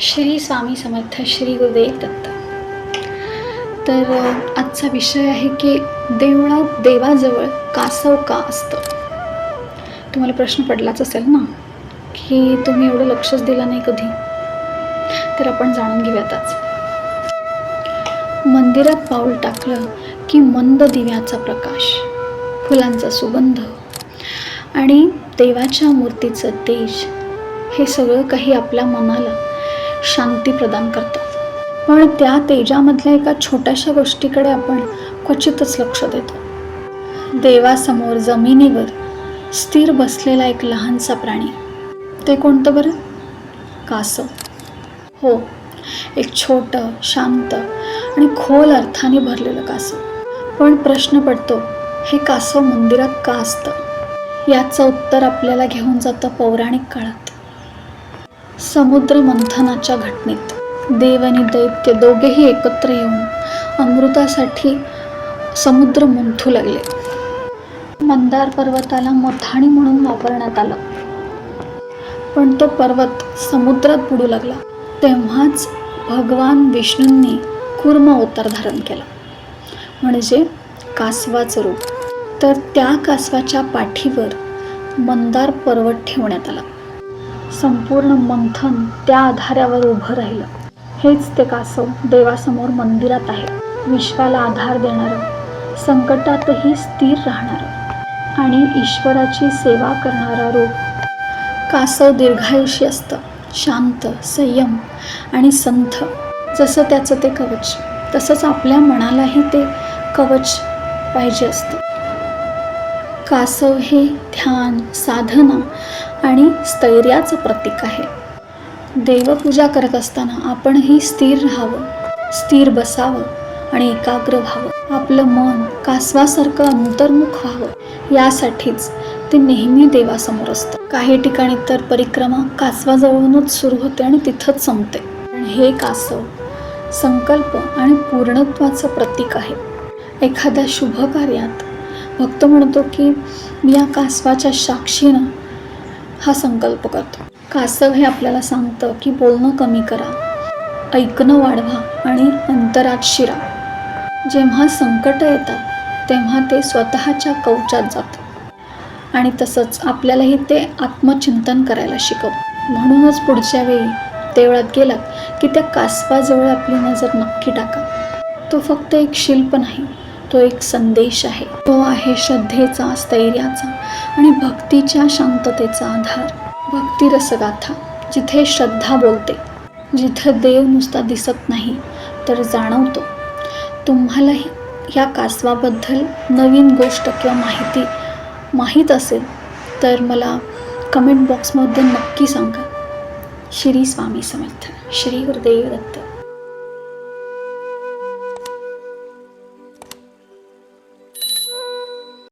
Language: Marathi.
श्री स्वामी समर्थ श्री गुरुदेव दत्त. तर आजचा विषय आहे की देवळात देवाजवळ कासव का असतं? तुम्हाला प्रश्न पडलाच असेल ना की तुम्ही एवढं लक्षच दिलं नाही कधी? तर आपण जाणून घेऊयात आज. मंदिरात पाऊल टाकलं की मंद दिव्याचा प्रकाश फुलांचा सुगंध आणि देवाच्या मूर्तीचं तेज हे सगळं काही आपल्या मनाला शांती प्रदान करतात. पण त्या तेजामधल्या एका छोट्याशा गोष्टीकडे आपण क्वचितच लक्ष देतो. देवासमोर जमिनीवर स्थिर बसलेला एक लहानसा प्राणी. ते कोणतं बरं? कासव. हो एक छोटं शांत आणि खोल अर्थाने भरलेलं कासव. पण प्रश्न पडतो हे कासव मंदिरात का असतं? याचं उत्तर आपल्याला घेऊन जातं पौराणिक काळात. समुद्र मंथनाच्या घटनेत. देव आणि दैत्य दोघेही एकत्र येऊन अमृतासाठी समुद्र मंथू लागले. मंदार पर्वताला मथाणी म्हणून वापरण्यात आलं. पण तो पर्वत समुद्रात बुडू लागला. तेव्हाच भगवान विष्णूंनी कुर्म अवतार धारण केला. म्हणजे कासवाचं रूप. तर त्या कासवाच्या पाठीवर मंदार पर्वत ठेवण्यात आला. संपूर्ण मंथन त्या आधारावर उभं राहिलं. हेच ते कासव देवासमोर मंदिरात आहे. विश्वाला आधार देणारं संकटातही स्थिर राहणारं आणि ईश्वराची सेवा करणारा रूप. कासव दीर्घायुषी असतं. शांत संयम आणि संथ. जसं त्याचं ते कवच तसंच आपल्या मनालाही ते कवच पाहिजे असतं. कासव हे ध्यान साधना आणि स्थैर्याचं प्रतीक आहे. देवपूजा करत असताना आपणही स्थिर राहावं स्थिर बसावं आणि एकाग्र व्हावं. आपलं मन कासवासारखं अंतर्मुख व्हावं यासाठीच ते नेहमी देवासमोर असतं. काही ठिकाणी तर परिक्रमा कासवाजवळूनच सुरू होते आणि तिथंच संपते. हे कासव संकल्प आणि पूर्णत्वाचं प्रतीक आहे. एखाद्या शुभ कार्यात भक्त म्हणतो की मी या कासवाच्या साक्षीनं हा संकल्प करतो. कासव हे आपल्याला सांगतं की बोलणं कमी करा ऐकणं वाढवा आणि अंतरात शिरा. जेव्हा संकट येतात तेव्हा ते स्वतःच्या कवचात जातं. आणि तसंच आपल्यालाही ते आत्मचिंतन करायला शिकवतं. म्हणूनच पुढच्या वेळी देवळात गेलात की त्या कासवाजवळ आपली नजर नक्की टाका. तो फक्त एक शिल्प नाही तो एक संदेश आहे. तो आहे श्रद्धेचा स्थैर्याचा आणि भक्तीच्या शांततेचा आधार. भक्ती रसगाथा जिथे श्रद्धा बोलते जिथं देव नुसता दिसत नाही तर जाणवतो. तुम्हालाही ह्या कासवाबद्दल नवीन गोष्ट किंवा माहिती माहीत असेल तर मला कमेंट बॉक्समध्ये नक्की सांगा. श्री स्वामी समर्थ. श्री गुरुदेव दत्त.